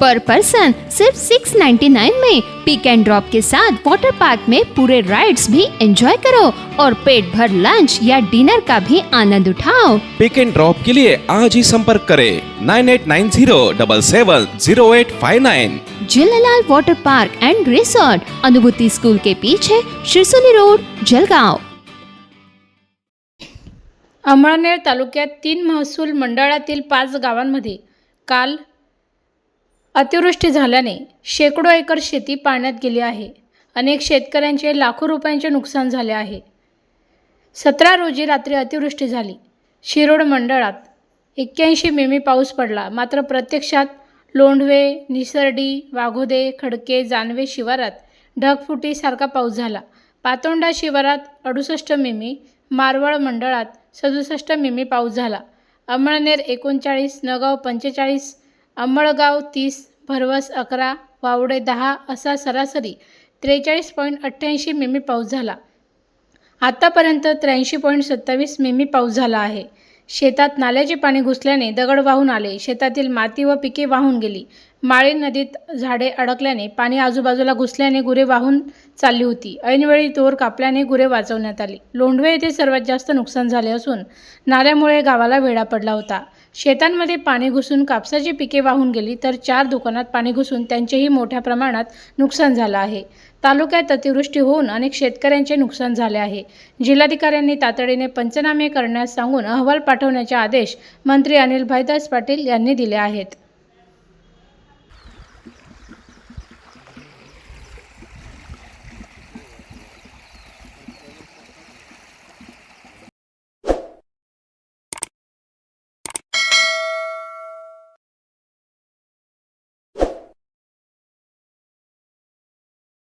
पर person सिर्फ़ 699 में पिक and drop के साथ वाटर पार्क में पूरे राइड्स भी एंजॉय करो और पेट भर लंच या डिनर का भी आनंद उठाओ। पिक एंड ड्रॉप के लिए आज ही संपर्क करें nine eight nine zero double seven zero eight five nine Jhulelal water park and resort Anubhuti school के पीछे शिरसोली रोड जलगांव। अमळनेर तालुक्यात तीन महसूल मंडळातील पाच गावांमध्ये काल अतिवृष्टी झाल्याने शेकडो एकर शेती पाण्यात गेली आहे. अनेक शेतकऱ्यांचे लाखो रुपयांचे नुकसान झाले आहे. सतरा रोजी रात्री अतिवृष्टी झाली. शिरोड मंडळात एक्क्याऐंशी मिमी पाऊस पडला. मात्र प्रत्यक्षात लोंढवे निसर्डी वाघोदे खडके जानवे शिवारात ढगफुटीसारखा पाऊस झाला. पातोंडा शिवारात अडुसष्ट मिमी मारवळ मंडळात सदुसष्ट मिमी पाऊस झाला. अमळनेर एकोणचाळीस नगाव पंचेचाळीस अंबळगाव तीस भरवस अकरा वावडे दहा असा सरासरी त्रेचाळीस पॉईंट अठ्ठ्याऐंशी मिमी पाऊस झाला. आतापर्यंत त्र्याऐंशी पॉईंट सत्तावीस मिमी पाऊस झाला आहे. शेतात नाल्याचे पाणी घुसल्याने दगड वाहून आले. शेतातील माती व पिके वाहून गेली. माळी नदीत झाडे अडकल्याने पाणी आजूबाजूला घुसल्याने गुरे वाहून चालली होती. ऐनवेळी तोर कापल्याने गुरे वाचवण्यात आली. लोंढवे येथे सर्वात जास्त नुकसान झाले असून नाल्यामुळे गावाला वेढा पडला होता. शेतांमध्ये पाणी घुसून कापसाची पिके वाहून गेली तर चार दुकानात पाणी घुसून त्यांचेही मोठ्या प्रमाणात नुकसान झालं आहे. तालुक्यात अतिवृष्टी होऊन अनेक शेतकऱ्यांचे नुकसान झाले आहे. जिल्हाधिकाऱ्यांनी तातडीने पंचनामे करण्यास सांगून अहवाल पाठवण्याचे आदेश मंत्री अनिल भाईदास पाटील यांनी दिले आहेत.